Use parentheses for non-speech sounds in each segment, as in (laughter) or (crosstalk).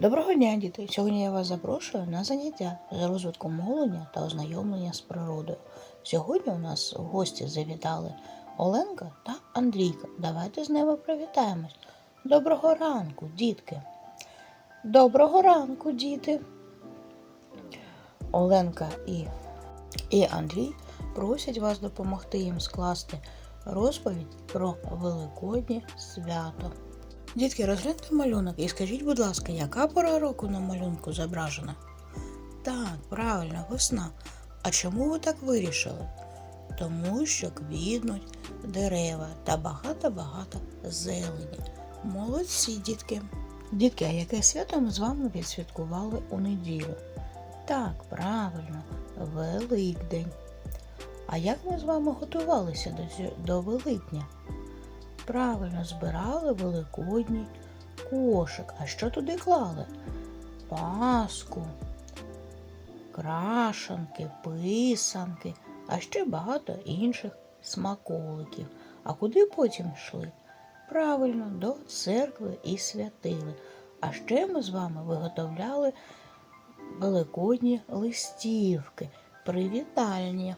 Доброго дня, діти! Сьогодні я вас запрошую на заняття з розвитку мовлення та ознайомлення з природою. Сьогодні у нас в гості завітали Оленка та Андрійка. Давайте з ними привітаємось. Доброго ранку, дітки! Доброго ранку, діти! Оленка і, і Андрій просять вас допомогти їм скласти розповідь про Великоднє свято. Дітки, розгляньте малюнок і скажіть, будь ласка, яка пора року на малюнку зображена? Так, правильно, весна. А чому ви так вирішили? Тому що квітнуть дерева та багато-багато зелені. Молодці, дітки. Дітки, а яке свято ми з вами відсвяткували у неділю? Так, правильно, Великдень. А як ми з вами готувалися до, до Великдня? Правильно збирали великодній кошик. А що туди клали? Паску, крашанки, писанки, а ще багато інших смаколиків. А куди потім йшли? Правильно, до церкви і святили. А ще ми з вами виготовляли великодні листівки, привітальні.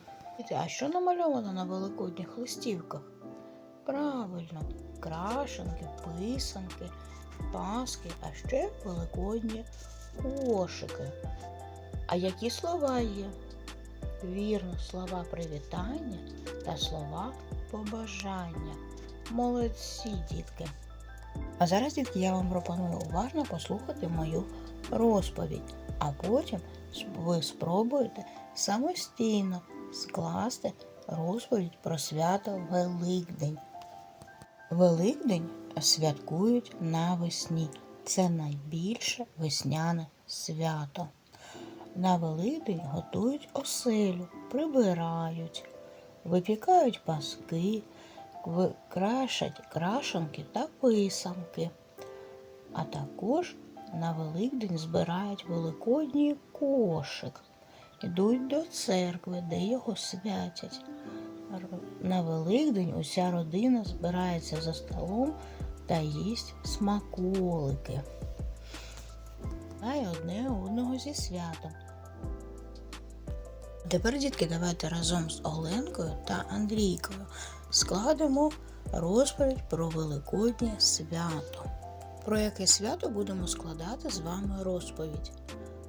А що намальовано на великодніх листівках? Правильно, крашенки, писанки, паски, а ще великодні кошики. А які слова є? Вірно, слова привітання та слова побажання. Молодці, дітки. А зараз, дітки, я вам пропоную уважно послухати мою розповідь, а потім ви спробуєте самостійно скласти розповідь про свято Великдень. Великдень святкують навесні. Це найбільше весняне свято. На Великдень готують оселю, прибирають, випікають паски, крашать крашенки та писанки. А також на Великдень збирають великодній кошик, йдуть до церкви, де його святять. На Великдень уся родина збирається за столом та їсть смаколики. Та й одне одного зі святом. Тепер, дітки, давайте разом з Оленкою та Андрійкою складемо розповідь про Великоднє свято. Про яке свято будемо складати з вами розповідь?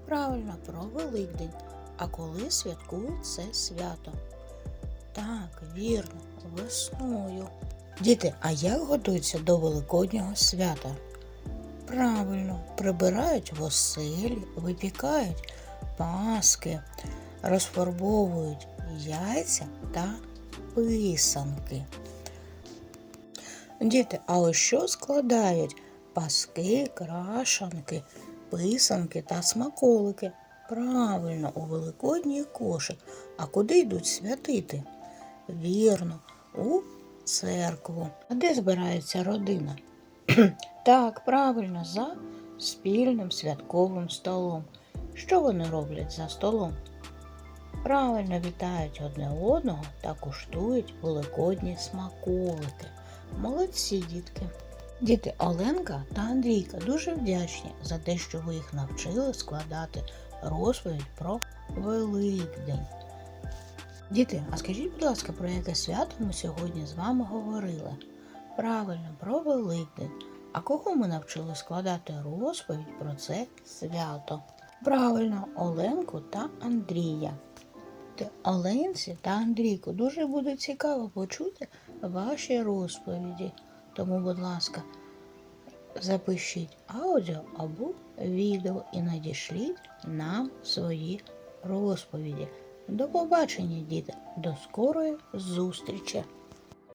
Правильно, про Великдень. А коли святкують це свято? Так, вірно, весною. Діти, а як готуються до Великоднього свята? Правильно, прибирають в оселі, випікають паски, розфарбовують яйця та писанки. Діти, а ось що складають паски, крашанки, писанки та смаколики? Правильно, у великодній кошик. А куди йдуть святити? Вірно, у церкву. А де збирається родина? (clears throat) так, правильно, за спільним святковим столом. Що вони роблять за столом? Правильно вітають одне одного та куштують великодні смаколики. Молодці, дітки. Діти Оленка та Андрійка дуже вдячні за те, що ви їх навчили складати розповідь про Великдень. Діти, а скажіть, будь ласка, про яке свято ми сьогодні з вами говорили? Правильно, про Великдень. А кого ми навчили складати розповідь про це свято? Правильно, Оленку та Андрія. Оленці та Андрійку дуже буде цікаво почути ваші розповіді. Тому, будь ласка, запишіть аудіо або відео і надішліть нам свої розповіді. До побачення, діти, до скорої зустрічі!